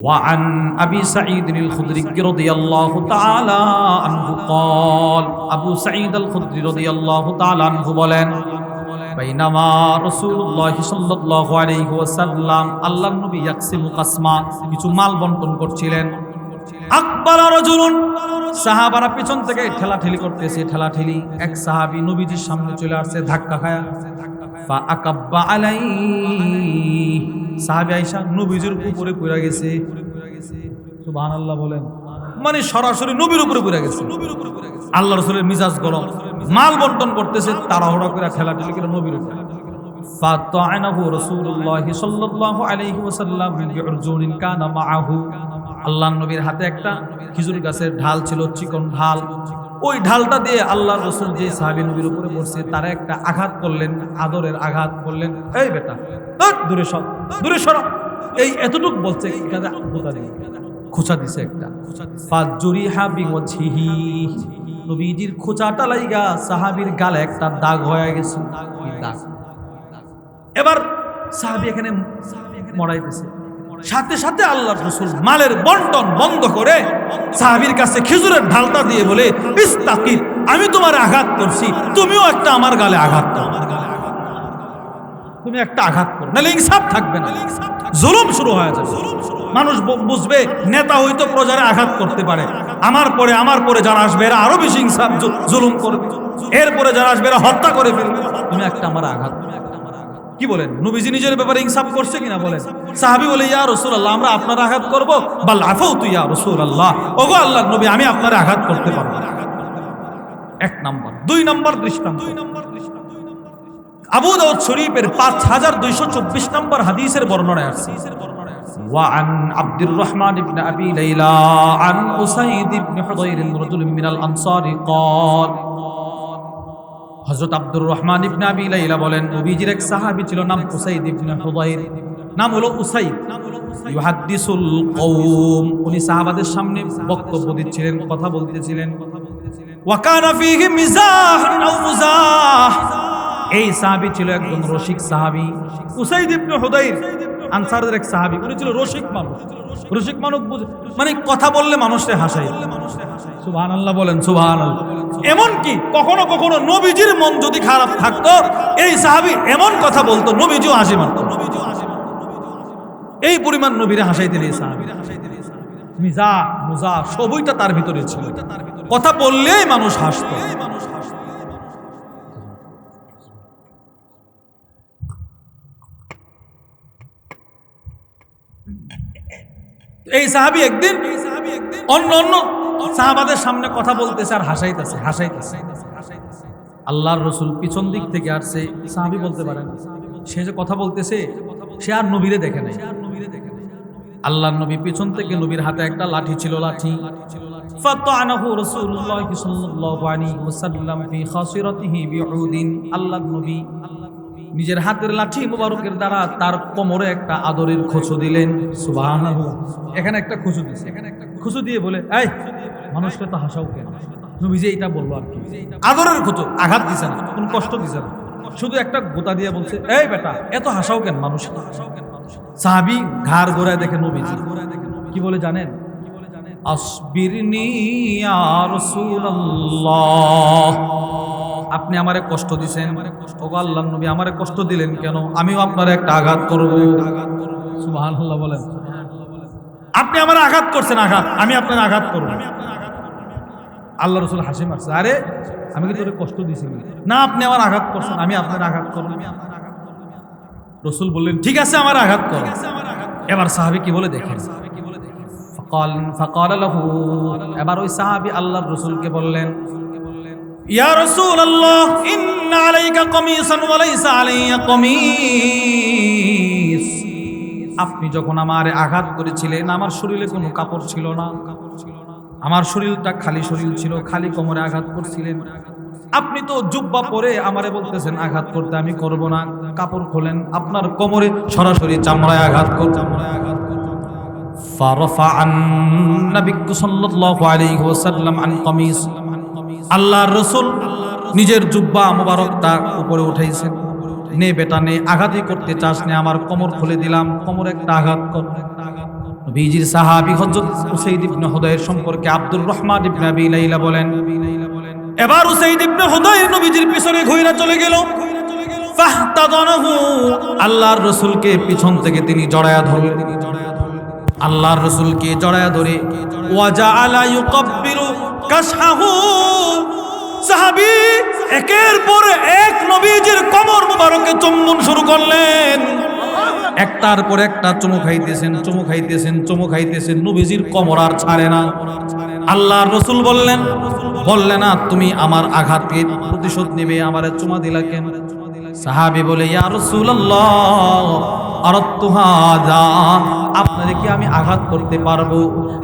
وعن أبي سعيد الخدري رضي الله تعالى عنه قال أبو سعيد الخدري رضي الله تعالى عنه বলেন بينما رسول الله صلى الله عليه وسلم আল্লাহ নবী ইয়াকসিম কাসমা কিছু মাল বন্টন করছিলেন আকবার রাজুলুন সাহাবারা পিছন থেকে ঠেলাঠেলি করতেছে ঠেলাঠেলি এক সাহাবী নবীজির সামনে চলে আসছে ধাক্কা খায়া মানে সরাসরি নবীর উপরে পড়ে গেছে। আল্লাহ মিজাজ গরম। মাল বন্টন করতেছে, তাড়াহুড়া করে ঠেলাঠেলি করে নবীর উপরে। নবীর হাতে একটা খেজুর গাছের ঢাল ছিল, চিকন ঢাল। ওই ঢালটা দিয়ে আল্লাহ রসুল যে সাহাবী নবীর উপরে বসছে তারা একটা আঘাত করলেন, আদরের আঘাত করলেন। এই বেটা দূরে সর দূরে সর। এই এতটুক বলছে এখানে বোতা দিই খোঁচা দিছে একটা। ফাজুরিহা বিওয়াজহিহি। নবীজির খোঁচাটা লাইগা সাহাবীর গালে একটা দাগ হয়ে গেছে। দাগ? এবার সাহাবি এখানে মরাইতেছে। সাথে সাথে আল্লাহ রসুল মালের বন্টন বন্ধ করে সাহাবির কাছে খেজুরের ঢালটা দিয়ে বলে, ইস্তাকির, আমি তোমার আঘাত করছি। তুমিও একটা আমার গালে আঘাত করো। তুমি একটা আঘাত করো। নাহলে ইনসাফ থাকবে না। জুলুম শুরু হয়ে যাবে। মানুষ বুঝবে, নেতা হয়তো প্রজারে আঘাত করতে পারে। আমার পরে আমার পরে যারা আসবে, এরা আরও বেশি ইনসাফ জুলুম করবে। এরপরে যারা আসবে, এরা হত্যা করে ফেলবে। তুমি একটা আমার আঘাত। কি বলেন নবীজি নিজের ব্যাপারে ইনসাফ করছে কিনা বলেন সাহাবি বলে ইয়া রসুল আল্লাহ আমরা আপনার আঘাত করবো বা লাফাও তুই ইয়া রসুল আল্লাহ ওগো আল্লাহ নবী আমি আপনার আঘাত করতে পারবো এক নাম্বার দুই নাম্বার দৃষ্টান্ত আবু দাউদ শরীফের পাঁচ হাজার দুইশো চব্বিশ নম্বর হাদিসের বর্ণনায় আসছে وعن عبد الرحمن بن أبي ليلى عن أسيد بن حضير رجل من الأنصار قال হযরত আব্দুর রহমান ইবনে আবি লাইলা বলেন, নবীজির এক সাহাবী ছিল নাম উসাইদ ইবনে হুদাইর। নাম হলো উসাইদ। ইউহাদ্দিসুল কওম। উনি সাহাবাদের সামনে বক্তব্য দিচ্ছিলেন, কথা বলতেছিলেন। ওয়া কানা ফীহি মিজাহ আও মুজাহ। এই সাহাবী ছিল একজন রসিক সাহাবী। Usaid ibn Hudair. আনসারদের এক সাহাবী, উনি ছিল রসিক মানুষ। রসিক মানুষ বুঝে মানে কথা বললে মানুষকে হাসায়। সুবহান আল্লাহ বলেন সুবহান এমন কি কখনো কখনো নবীজির মন যদি খারাপ থাকতো, এই সাহাবী এমন কথা বলতো, নবীজিও হাসি মারত এই পরিমাণ নবীরে হাসাইতেন এই সাহাবী। মিজা মুজা সবইটা তার ভিতরে ছিল। কথা বললেই মানুষ হাসতো। এই সাহাবি একদিন অন্য অন্য সাহাবাদের সামনে কথা বলতেছে আর হাসাইতেছে হাসাইতেছে। আল্লাহর রসুল পিছন দিক থেকে আর সে সাহাবি বলতে পারে না সে যে কথা বলতেছে, সে আর নবীরে দেখে নেই। আল্লাহর নবী পিছন থেকে নবীর হাতে একটা লাঠি ছিল, লাঠি। আল্লাহ নবী নিজের হাতের লাঠি মোবারকের দ্বারা তার কোমরে একটা আদরের খোঁচো দিলেন। সুবহানাহু এখানে একটা খুঁচু দিছে। এখানে একটা খুঁচু দিয়ে বলে এই মানুষকে তো হাসাও কেন? নবী যে এটা বলল আর কি। আদরের খোঁচো আঘাত দিছে না কোনো কষ্ট দিছে না। শুধু একটা গোতা দিয়ে বলছে এই বেটা এত হাসাও কেন মানুষ? এত হাসাও কেন সাহাবি ঘাড় গোড়ায় দেখে নবী কি বলে জানেন? আসবিরনি ইয়া রাসূলুল্লাহ। আপনি আমারে কষ্ট দিছেন। ওগো আল্লাহর নবী, আমারে কষ্ট দিলেন কেন? আমিও আপনার একটা আঘাত করব। সুবহানাল্লাহ বলেন। আপনি আমার আঘাত করছেন আঘাত, আমি আপনার আঘাত করব। আল্লাহ রসুল হাসি মারছে, আরে, আমি কি তোরে কষ্ট দিছি না, আপনি আমার আঘাত করছেন, আমি আপনার আঘাত করব। রসুল বললেন, ঠিক আছে, আমার আঘাত কর। এবার সাহাবি কি বলে দেখেন? এবার ওই সাহাবি আল্লাহর রসুলকে বললেন ইয়া রাসূল আল্লাহ ইন্না আলাইকা কমিসান ওয়া লাইসা আলাইয়া কমিস আপনি যখন আমারে আঘাত করেছিলেন আমার শরীরে কোনো কাপড় ছিল না আমার শরীরটা খালি শরীর ছিল খালি কোমরে আঘাত করছিলেন আপনি তো জুব্বা পরে আমারে বলতেছেন আঘাত করতে আমি করব না কাপড় খোলেন আপনার কোমরে সরাসরি চামড়ায় আঘাত কর চামড়ায় আঘাত কর فرفع النبي صلى الله عليه وسلم عن قميص আল্লাহর রসুল নিজের জুব্বা মোবারকটা উপরে উঠাইছেন। নে বেটা, নে, আঘাতই করতে চাস নে, আমার কোমর খুলে দিলাম। কোমর একটা আঘাত কর। নবীজির সাহাবী হযরত উসাইদ ইবনে হুদায়র সম্পর্কে আব্দুর রহমান ইবনে আবি লাইলা বলেন, এবার উসাইদ ইবনে হুদায়র নবীজির পিছনে ঘুরে চলে গেল। আল্লাহর রাসূলকে পিছন থেকে তিনি জড়ায়া ধরলেন। আল্লাহর রাসূলকে জড়ায়া ধরে ওয়াজআলা ইউকাব্বিরু কাশহাহু সাহাবী, একের পর এক নবীজির কমর মুবারকে চুম্বন শুরু করলেন। একটার পর একটা চুমু খাইতেছেন চুমু খাইতেছেন চুমু খাইতেছেন, নবীজির কমর আর ছাড়ে না। আল্লাহর রসুল বললেন, বললে না, তুমি আমার আঘাতকে প্রতিশোধ নেবে, আমার চুমা দিলা কেন? সাহাবি বলে, ইয়া রাসূলুল্লাহ, আরাদতু হাযা আপনারে কি আমি আঘাত করতে পারব।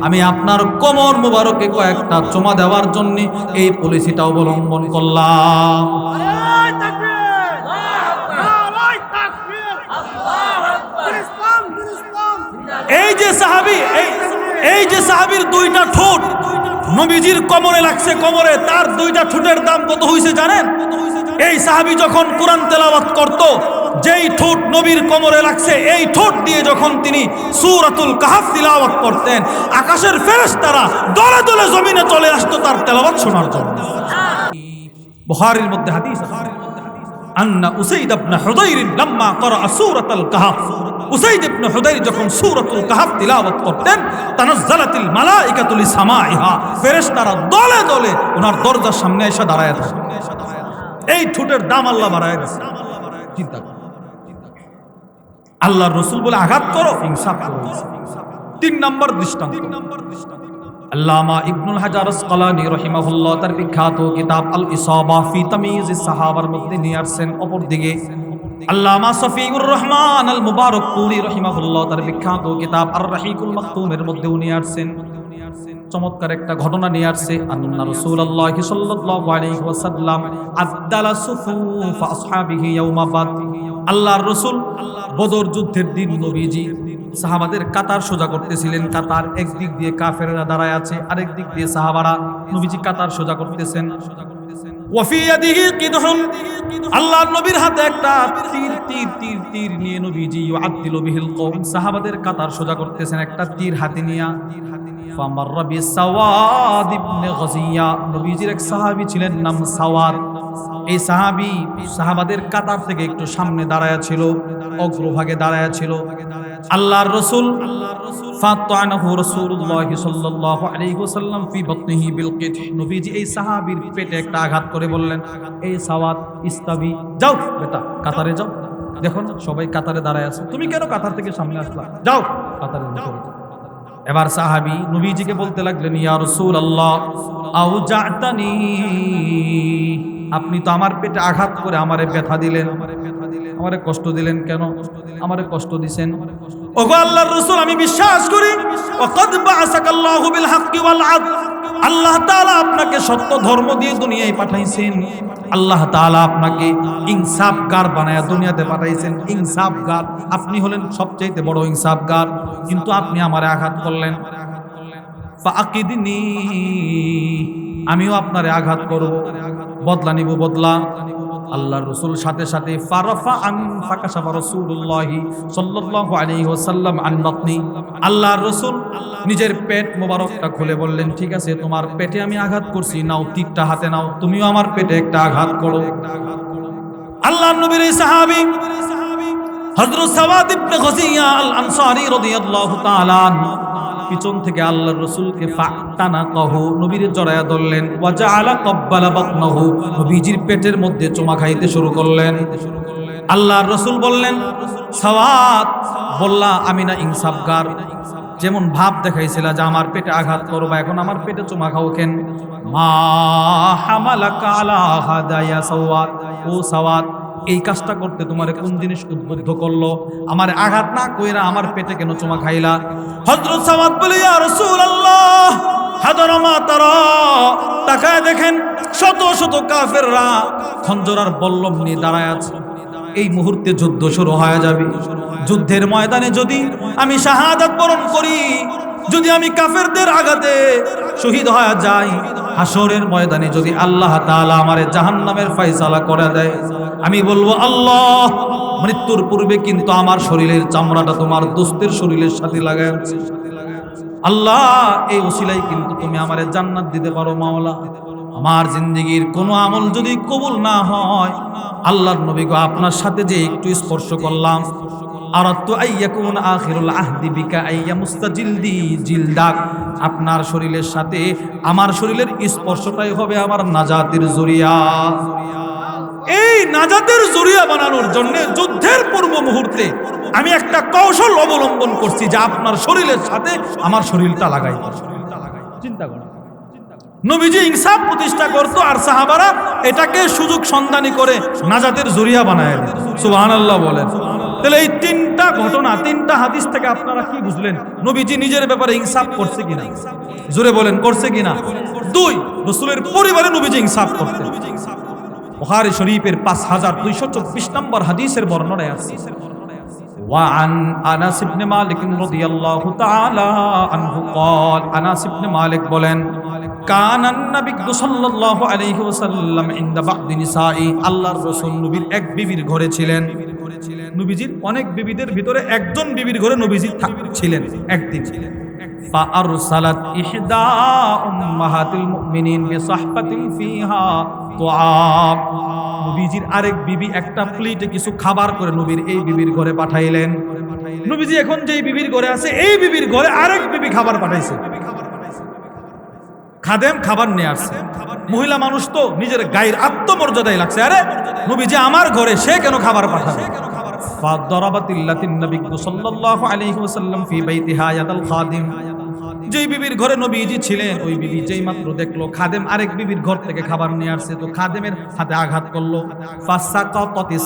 আমি আপনার কোমর মোবারকে কয়েকটা চুমা দেওয়ার জন্য এই পলিসিটা অবলম্বন করলাম। এই যে সাহাবি, এই এই যে সাহাবির দুইটা ঠোঁট, নবীজির কোমরে লাগছে কোমরে, তার দুইটা ঠোঁটের দাম কত হয়েছে জানেন? এই সাহাবি যখন কোরআন তেলাওয়াত করত যেই ঠোঁট নবীর কোমরে লাগছে, এই ঠোঁট দিয়ে যখন তিনি সূরাতুল কাহাফ তিলাওয়াত করতেন আকাশের ফেরেশতারা দলে দলে জমিনে চলে আসতো তার তেলাওয়াত শোনার জন্য। বুখারীর মধ্যে হাদিস আন্না উসাইদ ইবনে হুদাইর লাম্মা ক্বারা সূরাতুল কাহাফ। উসাইদ ইবনে হুদাইর যখন সূরাতুল কাহাফ তিলাওয়াত করতেন, তানাজ্জালাতিল মালাইকাতু লিসামাইহা, ফেরেশতারা দলে দলে ওনার দরজার সামনে এসে দাঁড়ায় থাকে এই ঠোঁটের দাম আল্লাহ বাড়ায় দিয়েছে চিন্তা করো। আল্লাহর রসুল বলে আঘাত করো করো। তিন নম্বর দৃষ্টান্ত। আল্লামা ইবনুল হাজার আসকালানি রহিমাহুল্লাহ তার বিখ্যাত কিতাব আল ইসাবা ফি তামিজ সাহাবার মধ্যে নিয়ে আসছেন। অপর দিকে আল্লামা সফিউর রহমান আল মুবারক পুরি রহিমাহুল্লাহ তার বিখ্যাত কিতাব আর রাহিকুল মাকতুমের মধ্যে উনি আসছেন। চমৎকার একটা ঘটনা নিয়ে আসছে। আন্না রাসূলুল্লাহ সাল্লাল্লাহু আলাইহি ওয়াসাল্লাম আদালা সুফুফ আসহাবিহি ইয়াউমা বাদ। আল্লাহর রাসূল, বদর যুদ্ধের দিন নবীজি সাহাবাদের কাতার সোজা করতেছিলেন। কাতার একদিক দিয়ে কাফেররা দাঁড়ায় আছে, আরেক দিক দিয়ে সাহাবারা নবীজি কাতার সোজা করতেছেন। আল্লাহর নবীর হাতে একটা নিয়ে সাহাবাদের কাতার সোজা করতেছেন একটা তীর গজিয়া। নবীজির এক সাহাবী ছিলেন, নাম সাওয়াদ। এই সাহাবী সাহাবাদের কাতার থেকে একটু সামনে দাঁড়ায়া ছিল, অগ্রভাগে দাঁড়ায়া ছিল। আল্লাহর রসুল এই একটা আঘাত করে বললেন, এই সাওয়াদ ইস্তাবি কাতারে যাও। দেখো, সবাই কাতারে তুমি কেন কাতার থেকে সামনে আসলা? যাও কাতারে। এবার সাহাবি নবীজিকে বলতে লাগলেন, ইয়া রাসূল আল্লাহ আপনি তো আমার পেটে আঘাত করে আমারে ব্যথা দিলেন। আমারে কষ্ট দিলেন কেন? আমারে কষ্ট দিছেন। ওগো আল্লাহর রাসূল, আমি বিশ্বাস করি, ওয়াকাদ বাআসাকাল্লাহু বিল হাক্কি ওয়াল আদল আল্লাহ তাআলা আপনাকে সত্য ধর্ম দিয়ে দুনিয়ায় পাঠাইছেন। আল্লাহ তাআলা আপনাকে ইনসাফগার বানায়া দুনিয়াতে পাঠাইছেন। ইনসাফগার, আপনি হলেন সবচেয়ে বড় ইনসাফগার, কিন্তু আপনি আমারে আঘাত করলেন। ফাকিদিনি আমিও আপনারে আঘাত করব। বদলা নিব, বদলা। আল্লাহর রসুল সাথে সাথে, ফারাফা রাসূলুল্লাহ সাল্লাল্লাহু আলাইহি ওয়াসাল্লাম আন বাতনি। আল্লাহর রসুল নিজের পেট মোবারকটা খুলে বললেন, ঠিক আছে, তোমার পেটে আমি আঘাত করছি, নাও তীরটা হাতে নাও, তুমিও আমার পেটে একটা আঘাত করো। আল্লাহর নবীর সাহাবী হযরত সাওয়াদ ইবনে গজিয়া আল আনসারী রাদিয়াল্লাহু তাআলা পিছন থেকে আল্লাহ রসুলকে ফাটানা কহ নবীর জড়ায়া ধরলেন। ওয়াজা আলা কব্বালা বাতনাহু, নবীজির পেটের মধ্যে চুমা খাইতে শুরু করলেন। আল্লাহর রসুল বললেন, সাওয়াত। বললা, আমি না ইনসাফগার। যেমন ভাব দেখাইছিল যে আমার পেটে আঘাত করো বা এখন আমার পেটে চুমা খাও কেন? মা হামালাকা আলা হাদায়া সাওয়াত। ও সাওয়াত এই কাজটা করতে তোমার কোন জিনিস উদ্বুদ্ধ করল? আমার আঘাত না কইরা আমার পেটে কেন চুমা খাইলা? হযরত সামাদ বলে, ইয়া রাসূলুল্লাহ হাদরমা তারা। তাকায় দেখেন শত শত কাফেররা খঞ্জর আর বল্লম নিয়ে দাঁড়ায় আছে। এই মুহূর্তে যুদ্ধ শুরু হয়ে যাবে। যুদ্ধের ময়দানে যদি আমি শাহাদাত বরণ করি যদি আমি কাফেরদের আঘাতে শহীদ হয়ে যাই হাসরের ময়দানে যদি আল্লাহ তাআলা আমারে জাহান্নামের ফয়সালা করে দেয়, আমি বলব, আল্লাহ, মৃত্যুর পূর্বে কিন্তু আমার শরীরের চামড়াটা তোমার দোস্তের শরীরের সাথে লাগায় আল্লাহ, এই ওসিলাই কিন্তু তুমি আমারে জান্নাত দিতে পারো, মাওলা। আমার জিন্দগির কোনো আমল যদি কবুল না হয়, আল্লাহর নবী গো আপনার সাথে যে একটু স্পর্শ করলাম আরাত্তু আইয়াকুন আখিরুল আহদি বিকা আইয়া মুস্তাজিলদি জিলদাক। আপনার শরীরের সাথে আমার শরীরের স্পর্শটাই হবে আমার নাজাতের জরিয়া। এই নাজাতের জরিয়া বানানোর জন্য যুদ্ধের পূর্ব মুহূর্তে আমি একটা কৌশল অবলম্বন করছি যে আপনার শরীরের সাথে আমার শরীরটা লাগাই। চিন্তা করো নবীজি ইনসাফ প্রতিষ্ঠা করতো আর সাহাবারা এটাকে সুযোগ সন্ধানী করে নাজাতের জরিয়া বানায়। সুবাহ আল্লাহ বলেন। তাহলে এই তিনটা ঘটনা তিনটা হাদিস থেকে আপনারা কি বুঝলেন নবীজি নিজের ব্যাপারে ইনসাফ করছে কিনা জোরে বলেন করছে কিনা দুই রসুলের পরিবারে নবীজি ইনসাফ করতেন বুখারী শরীফের পাঁচ হাজার দুইশো চব্বিশ নম্বর হাদিসের বর্ণনায় আছে وعن انس بن مالك رضي الله تعالى عنه قال انس بن مالك বলেন কান النبي صلى الله عليه وسلم عند بعض نساء আল্লাহর রাসূল নবীর এক বিবির ঘরে ছিলেন নবীজির অনেক বিবিদের ভিতরে একজন বিবির ঘরে নবীজি থাক- ছিলেন একদিন فأرسلت إحدى أمهات المؤمنين بصحفة فيها طعام নবীজির আরেক বিবি একটা প্লেটে কিছু খাবার করে নবীর এই বিবির ঘরে পাঠাইলেন নবীজি এখন যেই বিবির ঘরে আছে এই বিবির ঘরে আরেক বিবি খাবার পাঠাইছে খাদেম খাবার নিয়ে আসছে মহিলা মানুষ তো নিজের গায়ের আত্মমর্যাদায় লাগছে আরে নবীজি আমার ঘরে সে কেন খাবার পাঠাবে فضربت التي النبي صلى الله عليه وسلم في بيتها يد الخادم যেই বিবির ঘরে নবীজি ছিলেন, ওই বিবি যেই মাত্র দেখল, খাদেম আরেক বিবির ঘর থেকে খাবার নিয়ে আসছে, তো খাদেমের হাতে আঘাত করল।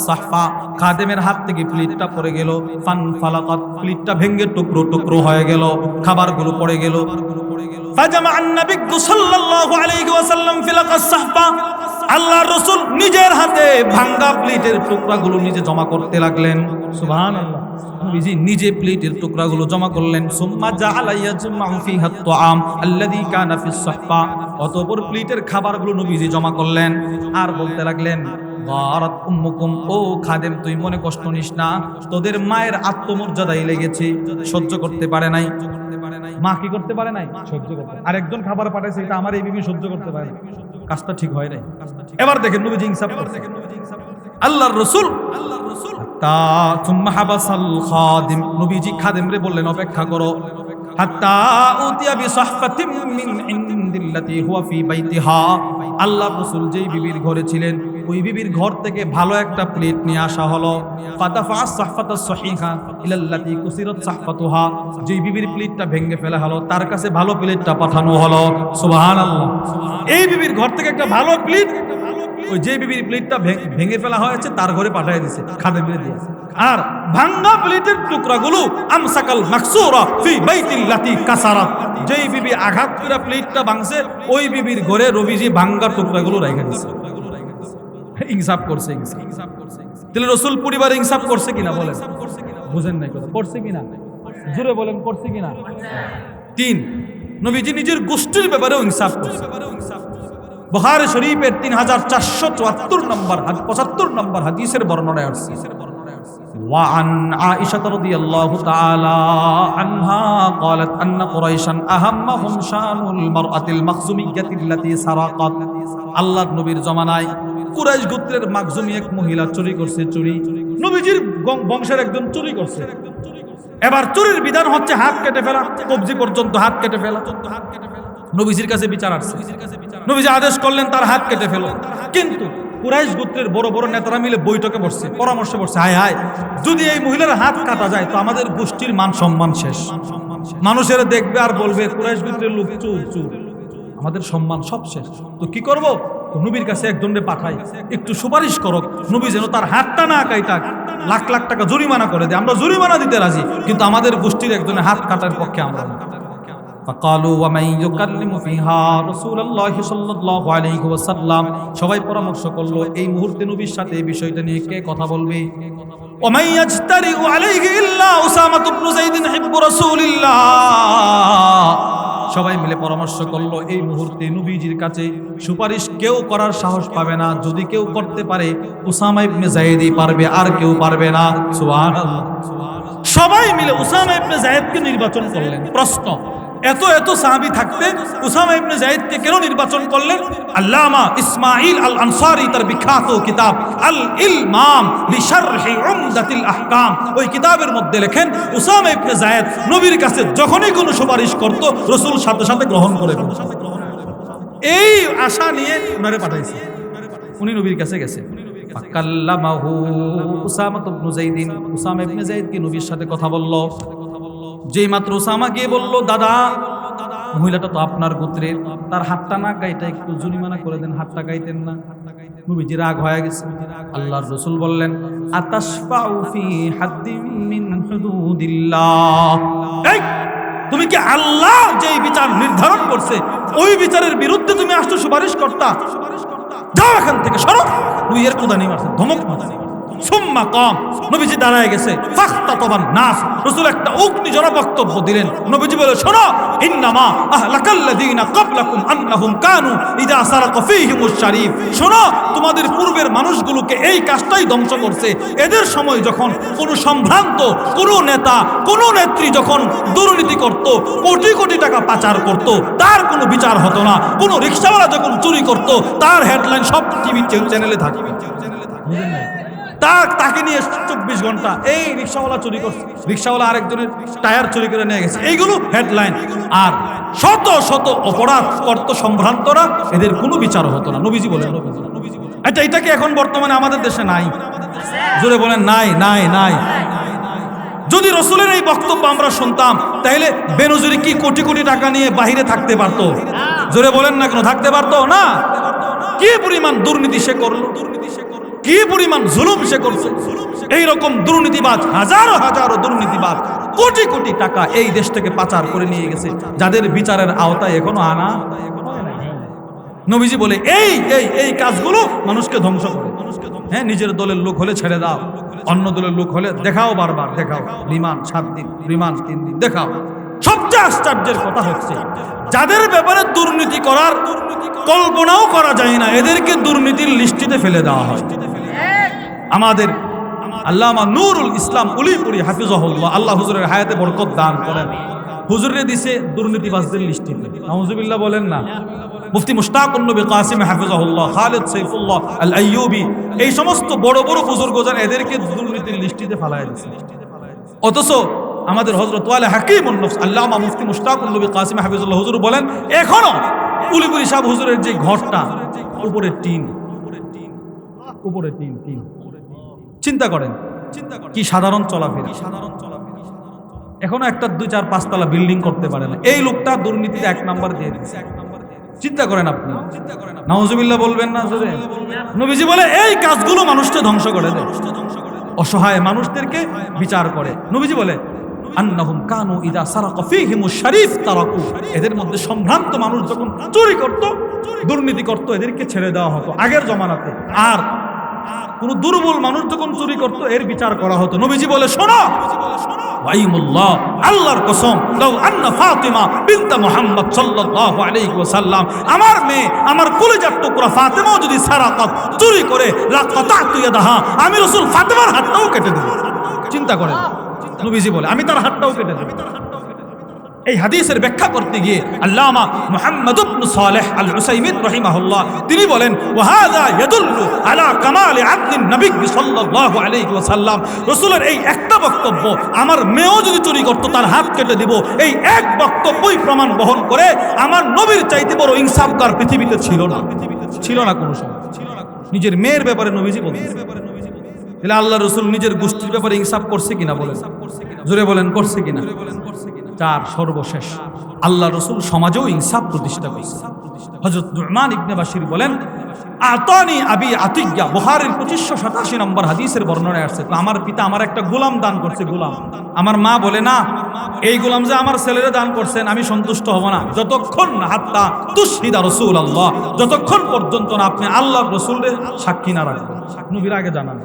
সাহফা, খাদেমের হাত থেকে প্লেটটা পড়ে গেল। ফান ফালাকাত প্লেটটা ভেঙে টুকরো টুকরো হয়ে গেল, খাবারগুলো পড়ে গেল। ফাজামা আন-নবী সাল্লাল্লাহু আলাইহি ওয়াসাল্লাম ফিলাকাস সাহফা আল্লাহর রসুল নিজের হাতে ভাঙ্গা প্লেটের টুকরাগুলো নিজে জমা করতে লাগলেন। সুভান নিজে প্লেটের টুকরাগুলো জমা করলেন। সুম্মা জাআলা ইয়াজমাউ ফিহা আত-তাআম আল্লাযী কানা ফিস সাহফা অতঃপর প্লেটের খাবারগুলো নবীজি জমা করলেন। আর বলতে লাগলেন গারাত উম্মুকুম, ও খাদেম, তুই মনে কষ্ট নিস না। তোদের মায়ের আত্মমর্যাদাই লেগেছে, সহ্য করতে পারে নাই। মা কি করতে পারে নাই? সহ্য করতে আরেকজন খাবার পাঠাইছে, এটা আমার এই বিবি সহ্য করতে পারে। কাজটা ঠিক হয় নাই। এবার দেখেন নবীজি ইনসাফ করছে। আল্লাহর রাসূল আল্লাহর রাসূল তা থুম্মা হাবাসাল খাদিম। নবীজি খাদেমরে বললেন, অপেক্ষা করো। হাত্তা উতিয়া বিসাহফাতিম মিন ইনদিল্লাতি হুয়া ফি বাইতিহা। আল্লাহ রসুল যেই বিবির ঘরে ছিলেন ওই বিবির ঘর থেকে ভালো একটা প্লেট নিয়ে আসা হলো। ফাতাফা সাহফাতা সহিহা ইলাল্লাতি কুসিরাত সাহফাতুহা। যেই বিবির প্লেটটা ভেঙে ফেলা হলো, তার কাছে ভালো প্লেটটা পাঠানো হলো। সুবহানাল্লাহ। এই বিবির ঘর থেকে একটা ভালো প্লেট, ওই যে বিবির প্লেটটা ভেঙে ফেলা হয়েছে, তার ঘরে পাঠিয়ে দিছে, খাদে মেরে দিয়েছে। আর ভাঙ্গা প্লেটের টুকরাগুলো, আমসাকাল মাকসুরা ফি বাইতিল্লাতি কাসারাত যেই বিবি আঘাত করে প্লেটটা ভাঙছে, ওই বিবির ঘরে রবিজি ভাঙ্গা টুকরাগুলো রেখে দিছে। ইনসাফ করছে ইনসাফ তাহলে রসুল পরিবার ইনসাফ করছে কিনা বলেন বুঝেন নাই কথা করছে কিনা জোরে বলেন করছে কিনা তিন নবীজি নিজের গোষ্ঠীর ব্যাপারেও ইনসাফ করছে বহারে শরীফের তিন হাজার চারশো চুয়াত্তর নম্বর হাদ- পঁচাত্তর নম্বর হাদিসের বর্ণনায় আসছে وعن عائشة رضي الله تعالى عنها قالت أن قريشا أهمهم شان المرأة المخزومية التي سرقت আল্লাহ নবীর জমানায় কুরাইশ গোত্রের মাকজুমি এক মহিলা চুরি করছে, চুরি। নবীজির বংশের একজন চুরি করছে। এবার চুরির বিধান হচ্ছে হাত কেটে ফেলা, কবজি পর্যন্ত হাত কেটে ফেলা। নবীজির কাছে বিচার আসছে। নবীজি আদেশ করলেন, তার হাত কেটে ফেলো। কিন্তু কুরাইশ গোত্রের বড় বড় নেতারা মিলে বৈঠকে বসছে, পরামর্শ বসছে, হায় হায়, যদি এই মহিলার হাত কাটা যায়, তো আমাদের গোষ্ঠীর মান সম্মান শেষ। মানুষেরা দেখবে আর বলবে, কুরাইশ গোত্রের লোক চুর চুর। আমাদের সম্মান সব শেষ। তো কি করব? নবীর কাছে একজনকে পাঠাই একটু সুপারিশ করো, নবী যেন তার হাতটা না কাইটাক লাখ লাখ টাকা জরিমানা করে দেয় আমরা জরিমানা দিতে রাজি, কিন্তু আমাদের গোষ্ঠীর একজনের হাত কাটার পক্ষে আমরা। فقالوا ومن يكلم فيها رسول الله صلى الله عليه وسلم সবাই পরামর্শ করলো এই মুহূর্তে নবীর সাথে এই বিষয়টা নিয়ে কে কথা বলবে ومن يجترئ عليه الا اسامه بن زيد حب رسول الله সবাই মিলে পরামর্শ করলো এই মুহূর্তে নবীজির কাছে সুপারিশ কেউ করার সাহস পাবে না যদি কেউ করতে পারে উসামা ইবনে জায়েদই পারবে আর কেউ পারবে না সুবহানাল্লাহ সবাই মিলে উসামা ইবনে জায়েদকে নির্বাচন করলেন প্রশ্ন এত এত সাহাবী থাকতে উসামা ইবনে জায়েদকে কেন নির্বাচন করলেন? আল্লামা ইসমাইল আল আনসারি তার বিখ্যাত কিতাব আল ইলমাম লিশারহি উমদাতিল আহকাম। ওই কিতাবের মধ্যে লেখেন, উসামা ইবনে জায়েদ নবীর কাছে যখনই কোনো সুপারিশ করত, রাসূল সাথে সাথে গ্রহণ করে। এই আশা নিয়ে উনারে পাঠাইছে। উনি নবীর কাছে গেছে। ফাকাল্লামাহু উসামা ইবনে যায়েদিন উসামা ইবনে যায়েদ কি নবীর সাথে কথা বলল? যেই মাত্র উসামা গিয়ে বলল, দাদা, মহিলাটা তো আপনার গোত্রের। তার হাতটা না গাইটা একটু জরিমানা করে দেন, হাতটা গাইতেন না। নবীজি রাগ হয়ে গেছে। আল্লাহর রসুল বললেন তুমি কি আল্লাহ যেই বিচার নির্ধারণ করছে, ওই বিচারের বিরুদ্ধে তুমি আসতো সুপারিশ করতা যাও এখান থেকে, সরো। নবী এর কোদা মারছে, ধমক মারছে। সুম্মা কম। নবীজি দাঁড়ায় গেছে। ফাখতা তবান নাস। রাসূল একটা অগ্নি জড়া বক্তব্য দিলেন। নবীজি বলে, শোনো, ইন্নামা আহলাকাল্লাযীনা ক্বাবলাকুম আন্নাহুম কানু ইযা সারাকা ফীহিমুশ শারীফ। শোনো, তোমাদের পূর্বের মানুষগুলোকে এই কাজটাই ধ্বংস করছে। এদের সময় যখন কোনো সম্ভ্রান্ত, কোনো নেতা, কোনো নেত্রী যখন দুর্নীতি করত, কোটি কোটি টাকা পাচার করত, তার কোনো বিচার হতো না। কোনো রিক্সাওয়ালা যখন চুরি করত, তার হেডলাইন সব টিভি চ্যানেলে থাকবে। তার তাকে নিয়ে চব্বিশ ঘণ্টা। এই রিক্সাওয়ালা চুরি করছে। রিক্সাওয়ালা আরেকজনের টায়ার চুরি করে নিয়ে গেছে। এইগুলো হেডলাইন আর শত শত অপরাধ কর্ত সম্ভ্রান্তরা। এদের কোনো বিচার হতো না। নবীজি বলেন। এটা এটা কি এখন বর্তমানে আমাদের দেশে নাই? জোরে বলেন, নাই নাই নাই। যদি রসুলের এই বক্তব্য আমরা শুনতাম, তাহলে বেনজুরি কি কোটি কোটি টাকা নিয়ে বাহিরে থাকতে পারতো? জোরে বলেন না কেন, থাকতে পারতো? না। কি পরিমাণ দুর্নীতি সে করল দুর্নীতি সে করল? কি পরিমাণ জুলুম সে করছে? এই রকম দুর্নীতিবাজ, হাজারো হাজারো দুর্নীতিবাজ, কোটি কোটি টাকা এই দেশ থেকে পাচার করে নিয়ে গেছে, যাদের বিচারের আওতায় এখনও আনা নবীজি বলে, এই এই এই কাজগুলো মানুষকে ধ্বংস করে। হ্যাঁ নিজের দলের লোক হলে ছেড়ে দাও। অন্য দলের লোক হলে দেখাও বারবার, দেখাও। রিমান্ড সাত দিন রিমান্ড তিন দিন, দেখাও। সবচেয়ে আশ্চর্যের কথা হচ্ছে, যাদের ব্যাপারে দুর্নীতি করার কল্পনাও করা যায় না, এদেরকে দুর্নীতির লিস্টিতে ফেলে দেওয়া হয়। আমাদের আল্লামা নুরুল ইসলাম উলিপুরি হাফিজহুল্লাহ আল্লাহ হুজুরের হায়াতে বরকত দান করেন। হুজুরে দিছে দুর্নীতিবাজদের লিস্টে নাউজুবিল্লাহ বলেন না। মুফতি মুশতাক নবী কাসিম হাফিজাহুল্লাহ, খালেদ সাইফুল্লাহ আল আইয়ুবি এই সমস্ত বড় বড় বুজুর্গ যারা এদেরকে দুর্নীতির লিস্টিতে ফালায় দিছে। অথচ আমাদের হজরত ওয়ালে হাকিম আল্লামা মুফতি মুশতাক নবী কাসিম হাফিজুল্লাহ হুজুর বলেন, এখনও উলিপুরি সাহেব হুজুরের যে ঘরটা উপরে টিন উপরে টিন টিন। চিন্তা করেন চিন্তা করেন কি সাধারণ চলাফেরা। সাধারণ এখনও একটা দুই চার পাঁচতলা বিল্ডিং করতে পারে না। এই লোকটা দুর্নীতিতে এক নাম্বার দিয়ে দিচ্ছে চিন্তা করেন আপনি। নাউজুবিল্লাহ বলবেন না নবীজি বলে, এই কাজগুলো মানুষকে ধ্বংস করে দেয়। অসহায় মানুষদেরকে বিচার করে। নবীজি বলে আন্নাহুম কানু ইদা সারাকা ফীহিমুশ শারীফ তারাকু। এদের মধ্যে সম্ভ্রান্ত মানুষ যখন চুরি করত, দুর্নীতি করত, এদেরকে ছেড়ে দেওয়া হতো আগের জমানাতে। আর কোন দুর্বল মানুষ যখন চুরি করত, এর বিচার করা হতো। নবীজি বলে, শোনো, ওয়াইমুল্লাহ, আল্লাহর কসম, লাউ আন্না ফাতিমা বিনতে মুহাম্মদ সাল্লাল্লাহু আলাইহি ওয়াসাল্লাম। আমার মেয়ে, আমার কলিজার টুকরা ফাতেমাও যদি সারাকাত চুরি করে, লাকাতাতু ইয়াদাহা, আমি রাসূল ফাতেমার হাতটাও কেটে দেব। চিন্তা করেন। নবীজি বলে, আমি তার হাতটাও কেটে দেব। এই হাদিসের ব্যাখ্যা করতে গিয়ে আল্লামা মুহাম্মদ ইবনে সালেহ আল উসাইমিন রাহিমাহুল্লাহ, তিনি বলেন, ওয়াহাদা ইয়াদুল্লু আলা কামালি আদলিন নবী সাল্লাল্লাহু আলাইহি ওয়াসাল্লাম। রাসূলের এই একটা বক্তব্য, আমার মেয়েও যদি চুরি করত, তার হাত কেটে দিব। এই এক বক্তব্যই প্রমাণ বহন করে, আমার নবীর চাইতে বড় ইনসাফকার পৃথিবীতে ছিল না। ছিল না কোনো সময়। নিজের মেয়ের ব্যাপারে নবীজি বলতেছে তাহলে আল্লাহ রসুল নিজের গোষ্ঠীর ব্যাপারে ইনসাফ করছে কিনা বলেন? জোরে বলেন, করছে কিনা? চার, সর্বশেষ। আল্লাহ রসুল সমাজেও ইনসাফ প্রতিষ্ঠা করছে। হজরত বলেন আবি আতিজ্ঞা পঁচিশশো সাতাশি নম্বর হাদিসের বর্ণনায় আসছে, তো আমার পিতা আমার একটা গোলাম দান করছে, গোলাম। আমার মা বলে, না, এই গোলাম যে আমার ছেলেরা দান করছেন, আমি সন্তুষ্ট হব না। যতক্ষণ হাত্তা তুশহিদা রসুল আল্লাহ যতক্ষণ পর্যন্ত না আপনি আল্লাহ রসুলের সাক্ষী না রাখবেন। নবীর আগে জানান।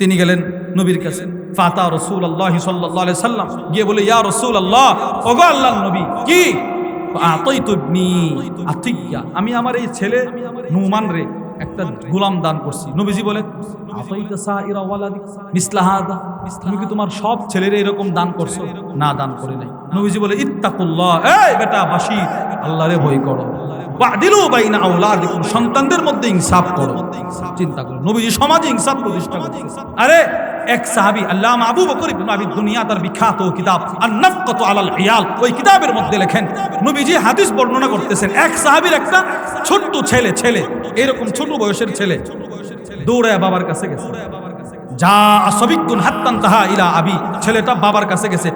তিনি গেলেন নবীর কাছে। ফাতা রসুল আল্লাহ সাল্লাহ সাল্লাম। গিয়ে বলে, ইয়া রসুল আল্লাহ ওগো আল্লাহ নবী, কি? আমি আমার এই ছেলে নুমান রে, একটা গোলাম দান করছি। নবীজি বলে সাইরা মিসলা হাদা, তুমি কি তোমার সব এরকম দান করছ? না, দান করে নাই। নবীজি বলে, ইত্তাকুল্লাহ, এই বেটা বাসি, আল্লাহরে ভয় করো। বাদিলু বাইনা আওলাদিকুম, সন্তানদের মধ্যে ইনসাফ করো। চিন্তা করো। নবীজি সমাজে ইনসাফ প্রতিষ্ঠা করছে। আরে, এক সাহাবী, আল্লামা আবু বকর ইবনে আবি দুনিয়া, তার বিখ্যাত কিতাব, আন-নাফকাতু আলাল ইয়াল ওই কিতাবের মধ্যে লেখেন, নবীজি হাদিস বর্ণনা করতেছেন, এক সাহাবীর একটা ছোট্ট ছেলে ছেলে, এরকম ছোট বয়সের ছেলে। দৌড়ায় বাবার কাছে গেছে। যা আসবিকুন হাত্তান তাহা ইলা আবি। ছেলেটা বাবার কাছে গেছে।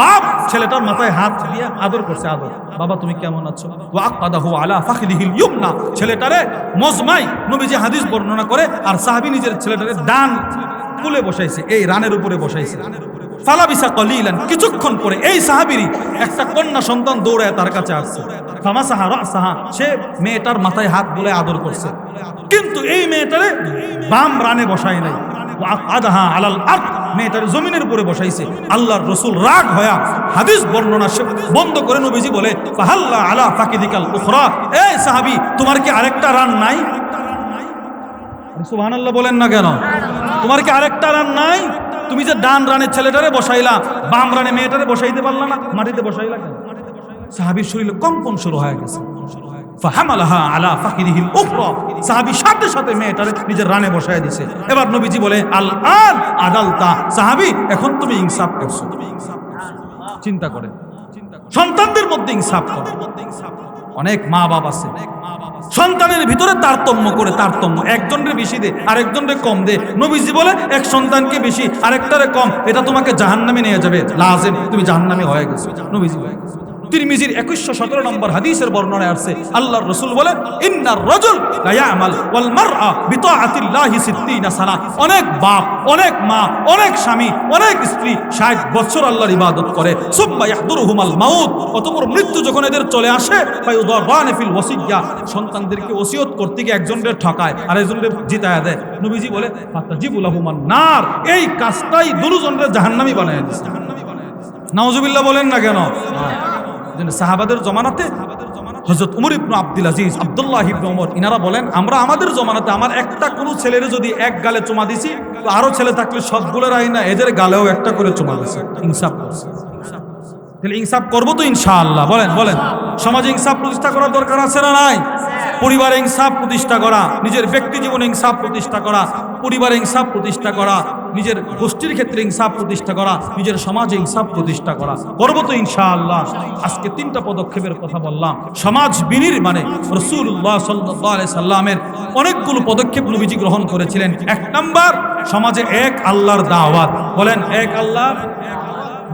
বাপ ছেলেটার মাথায় হাত দিয়ে আদর করছে আদর। বাবা তুমি কেমন আছো? ওয়া আকাদাহু আলা ফাখদিহিল ইউমনা। ছেলেটারে মজমাই নবীজি হাদিস বর্ণনা করে আর সাহাবী নিজের ছেলেটারে ডান কুলে বসাইছে এই রানের উপরে বসাইছে। ফালাবিসা কলিলান, কিছুক্ষণ পরে এই সাহাবিরই একটা কন্যা সন্তান দৌড়ায় তার কাছে আসছে। সে মেয়েটার মাথায় হাত বলে আদর করছে। কিন্তু এই মেয়েটারে বাম রানে বসায় নাই। আদাহা আলাল আর্থ মেয়েটার জমিনের উপরে বসাইছে। আল্লাহর রসুল রাগ হয়া হাদিস বর্ণনা সে বন্ধ করে নবীজি বলে, ফাহাল্লা আলা ফাকিদিকাল উখরা। এই সাহাবি, তোমার কি আরেকটা রান নাই? সুবহানাল্লাহ বলেন না কেন? তোমার কি আরেকটা রান নাই? তুমি যে ডান রানের ছেলেটারে বসাইলা, বাম রানে মেয়েটারে বসাইতে পারলা না, মাটিতে বসাইলা কেন? সাহাবীর শরীরে কম্পন শুরু হয়ে গেছে। সাথে সাথে নিজের রানে দিছে। এবার বলে এখন তুমি ইনসাফ করছ। চিন্তা সন্তানদের মধ্যে অনেক মা বাপ আছে। সন্তানের ভিতরে তারতম্য করে তারতম্য। একজনের বেশি দে, আরেকজনের কম দে। নবীজি বলে, এক সন্তানকে বেশি, আরেকটারে কম। এটা তোমাকে জাহান্নামে নিয়ে যাবে। লাজেম, তুমি জাহান্নামে হয়ে গেছো। নবীজি বলে তিরমিজির একুশশো সতেরো নম্বর হাদিসের বর্ণনায় আসছে, আল্লাহর রসুল বলে ইন্নার রজুল অনেক বাপ, অনেক মা, অনেক স্বামী, অনেক স্ত্রী 60 বছর আল্লাহর ইবাদত করে। মৃত্যু যখন এদের চলে আসে সন্তানদেরকে ওসিয়ত করতে গিয়ে একজনের ঠকায় আর একজনের জিতায়া দেয়। নবীজি বলে নার। এই কাজটাই দুজনের জাহান্নামি বানায় দিয়েছে নাউজুবিল্লাহ বলেন না কেন? সাহাবাদের জমানাতে হজরত উমর ইবনু আব্দুল আজিজ, আব্দুল্লাহ ইবনু ওমর ইনারা বলেন, আমরা আমাদের জমানাতে আমার একটা কোনো ছেলের যদি এক গালে চুমা দিছি, তো আরও ছেলে থাকলে সবগুলোর আই না এদের গালেও একটা করে চুমা দিছে। ইনসাফ তাহলে ইনসাফ করব তো ইনশাআল্লাহ। বলেন বলেন, সমাজে ইনসাফ প্রতিষ্ঠা করার দরকার আছে না নাই? পরিবারে ইনসাফ প্রতিষ্ঠা করা, নিজের ব্যক্তি জীবনে ইনসাফ প্রতিষ্ঠা করা, পরিবারে ইনসাফ প্রতিষ্ঠা করা নিজের গোষ্ঠীর ক্ষেত্রে ইনসাফ প্রতিষ্ঠা করা, নিজের সমাজে ইনসাফ প্রতিষ্ঠা করা। পর্বত তো ইনশাআল্লাহ। আজকে তিনটা পদক্ষেপের কথা বললাম। সমাজ বিনির মানে রসুল্লাহ সাল্লি সাল্লামের অনেকগুলো পদক্ষেপ নবীজি গ্রহণ করেছিলেন। এক নাম্বার, সমাজে এক আল্লাহর দাওয়াত। বলেন, এক আল্লাহ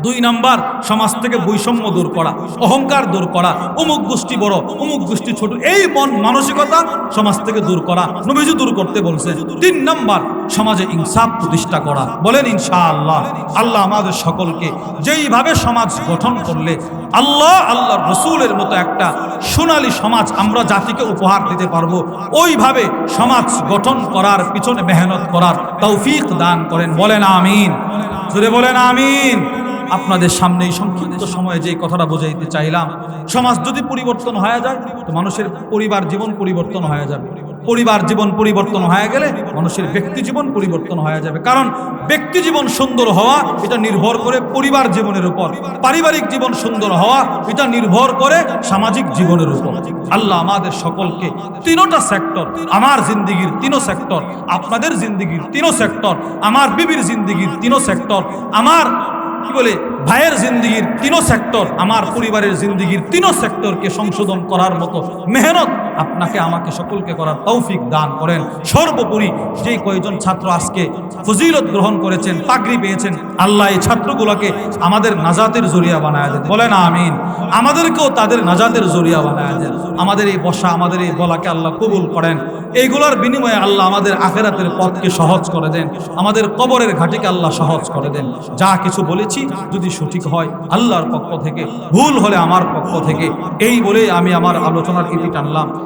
দুই নাম্বার, সমাজ থেকে বৈষম্য দূর করা, অহংকার দূর করা, অমুক গোষ্ঠী বড়, অমুক গোষ্ঠী ছোট, এই মন মানসিকতা সমাজ থেকে দূর করা, নবীজি দূর করতে বলছে। তিন নাম্বার, সমাজে ইনসাফ প্রতিষ্ঠা করা, বলেন ইনশাআল্লাহ, আল্লাহ আমাদের সকলকে যেইভাবে সমাজ গঠন করলে, আল্লাহ আল্লাহ রসুলের মতো একটা সোনালী সমাজ আমরা জাতিকে উপহার দিতে পারব, ওইভাবে সমাজ গঠন করার পিছনে মেহনত করার তৌফিক দান করেন, বলেন আমিন। বলেন আমিন। আপনাদের সামনে এই সংক্ষিপ্ত সময়ে যে কথাটা বোঝাইতে চাইলাম, সমাজ যদি পরিবর্তন হয়ে যায়, তো মানুষের পরিবার জীবন পরিবর্তন হয়ে যাবে। পরিবার জীবন পরিবর্তন হয়ে গেলে মানুষের ব্যক্তি জীবন পরিবর্তন হয়ে যাবে। কারণ ব্যক্তি জীবন সুন্দর হওয়া, এটা নির্ভর করে পরিবার জীবনের উপর। পারিবারিক জীবন সুন্দর হওয়া, এটা নির্ভর করে সামাজিক জীবনের উপর। আল্লাহ আমাদের সকলকে তিনোটা সেক্টর, আমার জিন্দিগির তিনো সেক্টর, আপনাদের জিন্দিগির তিনো সেক্টর, আমার বিবির জিন্দিগির তিনো সেক্টর, আমার কি বলে? ভাইয়ের জিন্দিগির তিনো সেক্টর আমার পরিবারের জিন্দিগির তিনো সেক্টরকে সংশোধন করার মতো মেহনত আপনাকে আমাকে সকলকে করার তৌফিক দান করেন। সর্বোপরি যে কয়েকজন ছাত্র আজকে ফজিলত গ্রহণ করেছেন, পাগড়ি পেয়েছেন, আল্লাহ এই ছাত্রগুলোকে আমাদের নাজাতের জরিয়া বানায় দেন। বলেন আমিন। আমাদেরকেও তাদের নাজাতের জরিয়া বানায় দেন। আমাদের এই বসা আমাদের এই বলাকে আল্লাহ কবুল করেন। এইগুলোর বিনিময়ে আল্লাহ আমাদের আখেরাতের পথকে সহজ করে দেন। আমাদের কবরের ঘাটিকে আল্লাহ সহজ করে দেন। যা কিছু বলেছি যদি সঠিক হয়, আল্লাহর পক্ষ থেকে, ভুল হলে আমার পক্ষ থেকে। এই বলে আমি আমার আলোচনার ইতি টানলাম।